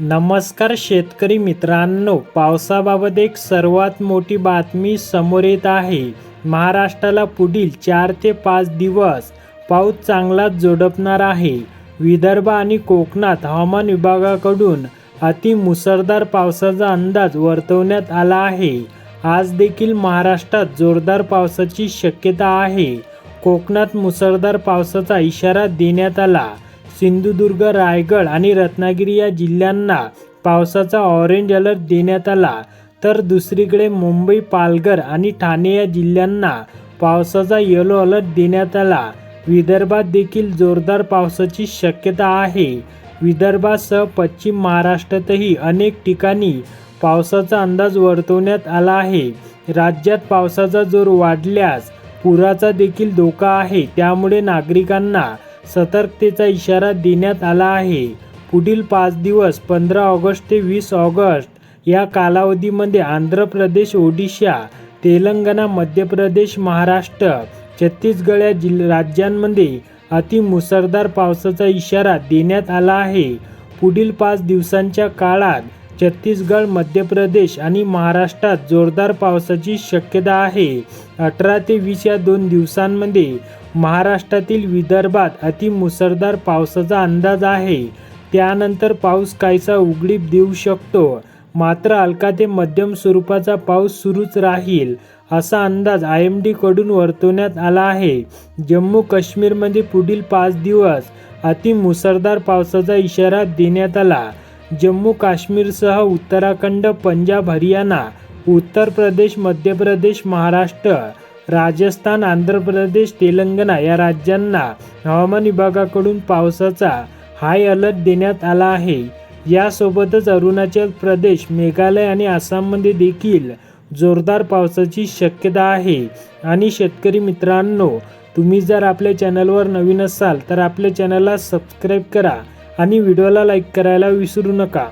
नमस्कार शेतकरी मित्रांनो पावसाबाबत एक सर्वात मोठी बातमी समोर येत आहे. महाराष्ट्राला पुढील चार ते पाच दिवस पाऊस चांगलाच जोडपणार आहे. विदर्भ आणि कोकणात हवामान विभागाकडून अति मुसळधार पावसाचा अंदाज वर्तवण्यात आला आहे. आज देखील महाराष्ट्रात जोरदार पावसाची शक्यता आहे. कोकणात मुसळधार पावसाचा इशारा देण्यात आला. सिंधुदुर्ग रायगड आणि रत्नागिरी या जिल्ह्यांना पावसाचा ऑरेंज अलर्ट देण्यात आला. तर दुसरीकडे मुंबई पालघर आणि ठाणे या जिल्ह्यांना पावसाचा येलो अलर्ट देण्यात आला. विदर्भात देखील जोरदार पावसाची शक्यता आहे. विदर्भासह पश्चिम महाराष्ट्रातही अनेक ठिकाणी पावसाचा अंदाज वर्तवण्यात आला आहे. राज्यात पावसाचा जोर वाढल्यास पुराचा देखील धोका आहे. त्यामुळे नागरिकांना सतर्कतेचा इशारा देण्यात आला आहे. पुढील पाच दिवस पंधरा ऑगस्ट ते वीस ऑगस्ट या कालावधीमध्ये आंध्र प्रदेश ओडिशा तेलंगणा मध्य प्रदेश महाराष्ट्र छत्तीसगड या जिल राज्यांमध्ये अतिमुसळधार पावसाचा इशारा देण्यात आला आहे. पुढील पाच दिवसांच्या काळात छत्तीसगड मध्य प्रदेश आणि महाराष्ट्रात जोरदार पावसाची शक्यता आहे. अठरा ते वीस या दोन दिवसांमध्ये महाराष्ट्रातील विदर्भात अतिमुसळधार पावसाचा अंदाज आहे. त्यानंतर पाऊस काहीसा उघडीप देऊ शकतो. मात्र हलका ते मध्यम स्वरूपाचा पाऊस सुरूच राहील असा अंदाज आय एम डीकडून वर्तवण्यात आला आहे. जम्मू काश्मीरमध्ये पुढील पाच दिवस अतिमुसळधार पावसाचा इशारा देण्यात आला. जम्मू काश्मीरसह उत्तराखंड पंजाब हरियाणा उत्तर प्रदेश मध्य प्रदेश महाराष्ट्र राजस्थान आंध्र प्रदेश तेलंगणा या राज्यांना हवामान विभागाकडून पावसाचा हाय अलर्ट देण्यात आला आहे. यासोबतच अरुणाचल प्रदेश मेघालय आणि आसाममध्ये देखील जोरदार पावसाची शक्यता आहे. आणि शेतकरी मित्रांनो तुम्ही जर आपल्या चॅनलवर नवीन असाल तर आपल्या चॅनलला सबस्क्राईब करा आणि व्हिडिओला लाईक करायला विसरू नका.